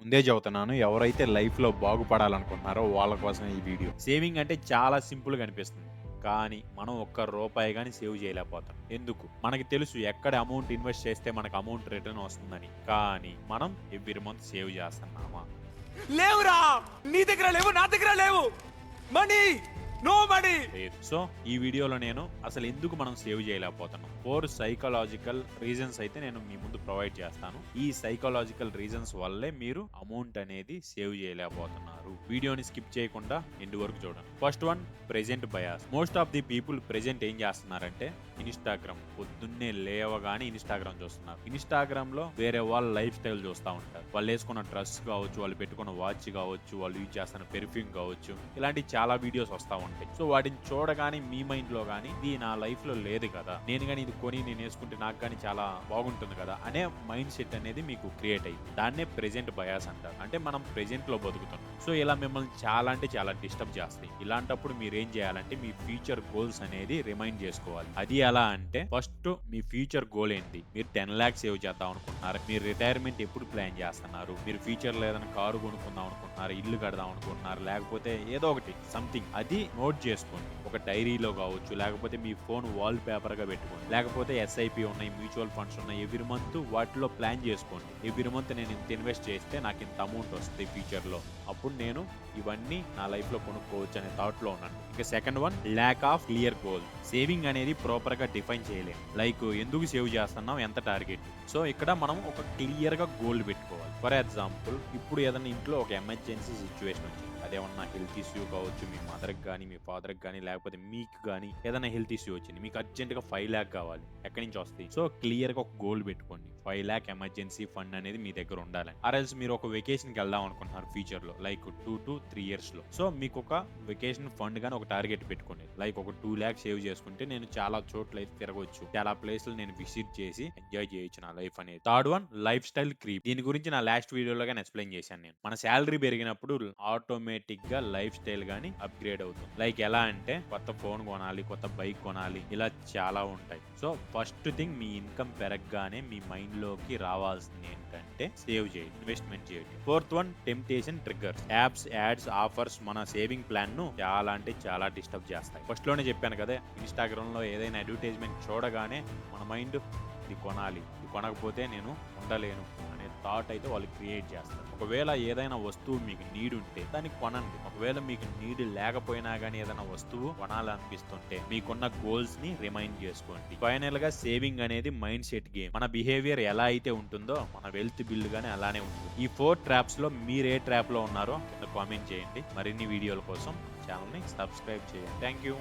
ముందే చెబుతున్నాను ఎవరైతే లైఫ్‌లో బాగుపడాలనుకుంటున్నారో వాళ్ళ కోసం ఈ వీడియో. సేవింగ్ అంటే చాలా సింపుల్‌గా అనిపిస్తుంది. కానీ మనం ఒక్క రూపాయి కానీ సేవ్ చేయలేకపోతాం. ఎందుకు? మనకి తెలుసు ఎక్కడ అమౌంట్ ఇన్వెస్ట్ చేస్తే మనకు అమౌంట్ రిటర్న్ వస్తుందని. కానీ మనం ఎవ్రీ మంత్ సేవ్ చేస్తున్నామా? లేవురా నీ దగ్గర లేవు నా దగ్గర లేవు మనీ నో మనీ సో ఈ వీడియోలో నేను అసలు ఎందుకు మనం సేవ్ చేయలేకపోతున్నాం? ఫోర్ సైకలాజికల్ రీజన్స్ అయితే నేను మీ ముందు ప్రొవైడ్ చేస్తాను. ఈ సైకలాజికల్ రీజన్స్ వల్లే మీరు అమౌంట్ అనేది సేవ్ చేయలేకపోతున్నారు. వీడియోని స్కిప్ చేయకుండా ఎండు వరకు చూడండి. First one present bias most of the people present ఏం చేస్తున్నారంటే ఇన్స్టాగ్రామ్ పొద్దున్నే లేవగానే ఇన్స్టాగ్రామ్ చూస్తున్నారు. ఇన్స్టాగ్రామ్లో వేరే వాళ్ళ లైఫ్ స్టైల్ చూస్తూ ఉంటారు. వాళ్ళు వేసుకున్న డ్రెస్ కావచ్చు వాళ్ళు పెట్టుకున్న వాచ్ కావచ్చు వాళ్ళు యూజ్ చేస్తున్న పెర్ఫ్యూమ్ కావచ్చు ఇలాంటి చాలా వీడియోస్ వస్తూ ఉంటాయి. సో వాటిని చూడగానే మీ మైండ్లో కానీ ఇది నా లైఫ్లో లేదు కదా. నేను కానీ ఇది కొని నేను వేసుకుంటే నాకు కానీ చాలా బాగుంటుంది కదా అనే మైండ్ సెట్ అనేది మీకు క్రియేట్ అయ్యింది దాన్నే ప్రెజెంట్ బయాస్ అంటారు. అంటే మనం ప్రెజెంట్లో బతుకుతున్నాం. సో ఇలా మిమ్మల్ని చాలా అంటే చాలా డిస్టర్బ్ చేస్తాయి. ఇలాంటప్పుడు మీరు ఏం చేయాలంటే మీ ఫ్యూచర్ గోల్స్ అనేది రిమైండ్ చేసుకోవాలి. అది ఎలా అంటే ఫస్ట్ మీ ఫ్యూచర్ గోల్ ఏంటి? మీరు టెన్ ల్యాక్స్ సేవ్ చేద్దాం అనుకుంటున్నారు. మీరు రిటైర్మెంట్ ఎప్పుడు ప్లాన్ చేస్తున్నారు? మీరు ఫ్యూచర్లో ఏదైనా కారు కొనుక్కుందాం అనుకుంటున్నారు? ఇల్లు కడదాం అనుకుంటున్నారు? లేకపోతే ఏదో ఒకటి సంథింగ్. అది నోట్ చేసుకోండి. ఒక డైరీలో కావచ్చు లేకపోతే మీ ఫోన్ వాల్ పేపర్గా పెట్టుకోండి. లేకపోతే ఎస్ఐపి ఉన్నాయి మ్యూచువల్ ఫండ్స్ ఉన్నాయి ఎవ్రీ మంత్ వాటిలో ప్లాన్ చేసుకోండి. ఎవ్రీ మంత్ నేను ఇంత ఇన్వెస్ట్ చేస్తే నాకు ఇంత అమౌంట్ వస్తుంది ఫ్యూచర్లో అప్పుడు నేను ఇవన్నీ నా లైఫ్లో కొనుక్కోవచ్చు అనే థాట్లో ఉన్నాను. ఇక second one lack of clear goal saving అనేది ప్రాపర్గా డిఫైన్ చేయలేము. లైక్ ఎందుకు సేవ్ చేస్తున్నాం? ఎంత టార్గెట్ సో ఇక్కడ మనం ఒక క్లియర్గా గోల్ పెట్టుకోవాలి. ఫర్ ఎగ్జాంపుల్ ఇప్పుడు ఏదైనా ఇంట్లో ఒక ఎమర్జెన్సీ సిచ్యువేషన్ వచ్చింది. అదేమన్నా హెల్త్ ఇష్యూ కావచ్చు మీ మదర్కి కానీ మీ ఫాదర్కి కానీ లేకపోతే మీకు కానీ ఏదైనా హెల్త్ ఇష్యూ వచ్చింది మీకు అర్జెంట్గా ఫైవ్ ల్యాక్ కావాలి ఎక్కడి నుంచి వస్తాయి? సో క్లియర్గా ఒక గోల్ పెట్టుకోండి. ఫైవ్ ల్యాక్ ఎమర్జెన్సీ ఫండ్ అనేది మీ దగ్గర ఉండాలి ఆర్ఎల్స్ మీరు ఒక వెకేషన్కి వెళ్దాం అనుకుంటున్నారు ఫ్యూచర్లో లైక్ టూ టు త్రీ ఇయర్స్లో సో మీకు ఒక వెకేషన్ ఫండ్ కానీ ఒక టార్గెట్ పెట్టుకోండి. లైక్ ఒక టూ ల్యాక్ సేవ్ చేసుకుంటే నేను చాలా చోట్ల అయితే తిరగవచ్చు చాలా ప్లేస్లు నేను విజిట్ చేసి ఎంజాయ్ చేయొచ్చు నా లైఫ్ అనేది. Third one life style creep దీని గురించి నా లాస్ట్ వీడియోలో కానీ ఎక్స్ప్లెయిన్ చేశాను నేను. మన శాలరీ పెరిగినప్పుడు ఆటోమేటిక్ గా లైఫ్ స్టైల్ గానీ అప్గ్రేడ్ అవుతుంది. లైక్ ఎలా అంటే కొత్త ఫోన్ కొనాలి కొత్త బైక్ కొనాలి ఇలా చాలా ఉంటాయి. సో ఫస్ట్ థింగ్ మీ ఇన్కమ్ పెరగగానే మీ మైండ్లోకి రావాల్సింది ఏంటంటే సేవ్ చేయండి ఇన్వెస్ట్మెంట్ చేయండి. Fourth one temptation triggers. Apps ads offers మన సేవింగ్ ప్లాన్ను చాలా అంటే చాలా డిస్టర్బ్ చేస్తాయి. ఫస్ట్లోనే చెప్పాను కదా ఇన్స్టాగ్రామ్లో ఏదైనా అడ్వర్టైజ్మెంట్ చూడగానే మన మైండ్ ఇది కొనాలి ఇది కొనకపోతే నేను ఉండలేను అనే థాట్ అయితే వాళ్ళు క్రియేట్ చేస్తారు. ఒకవేళ ఏదైనా వస్తువు మీకు నీడ్ ఉంటే దాన్ని కొనండి. ఒకవేళ మీకు నీడ్ లేకపోయినా కానీ ఏదైనా వస్తువు కొనాలనిపిస్తుంటే మీకున్న గోల్స్ని రిమైండ్ చేసుకోండి. ఫైనల్గా సేవింగ్ అనేది మైండ్ సెట్ గేమ్ మన బిహేవియర్ ఎలా అయితే ఉంటుందో మన వెల్త్ బిల్డ్ గానీ అలానే ఉంటుంది. ఈ ఫోర్ ట్రాప్స్లో మీరు ఏ ట్రాప్లో ఉన్నారో కింద కామెంట్ చేయండి. మరిన్ని వీడియోల కోసం ఛానల్ని సబ్స్క్రైబ్ చేయండి. Thank you